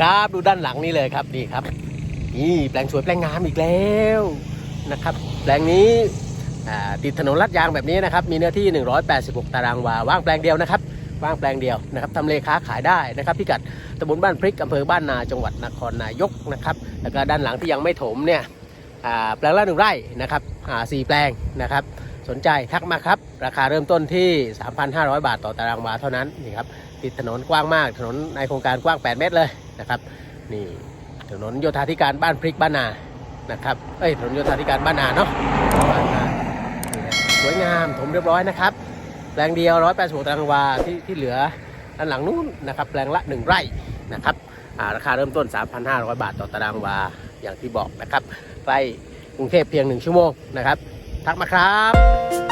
ครับ ดูด้านหลังนี่เลยครับนี่ครับ นี่แปลงสวยแปลงงามอีกแล้วนะครับ แปลงนี้ติดถนนลาดยางแบบนี้นะครับ มีเนื้อที่ 186 ตารางวา ว่างแปลงเดียวนะครับว่างแปลงเดียวนะครับทำเลค้าขายได้นะครับพิกัดตำบลบ้านพริกอำเภอบ้านนาจังหวัดนครนายกนะครับแล้วก็ด้านหลังที่ยังไม่ถมเนี่ยแปลงละหนึ่งไร่นะครับสี่แปลงนะครับ สนใจทักมาครับ ราคาเริ่มต้นที่ 3,500 บาทต่อตารางวาเท่านั้นนี่ครับติดถนนกว้างมากถนนในโครงการกว้าง 8 เมตรเลย นะครับนี่ถนนโยธาธิการบ้านพริกบ้านนานะครับเอ้ยถนนโยธาธิการบ้านนาเนาะบ้านนานสวยงามถมเรียบร้อยนะครับแปลงเดียว186ตารางวาที่ที่เหลือด้านหลังนู้นนะครับแปลงละ 1 ไร่นะครับาราคาเริ่มต้น 3,500 บาทต่อตารางวาอย่างที่บอกนะครับใกล้กรุงเทพเพียง 1 ชั่วโมงนะครับ ทักมาครับ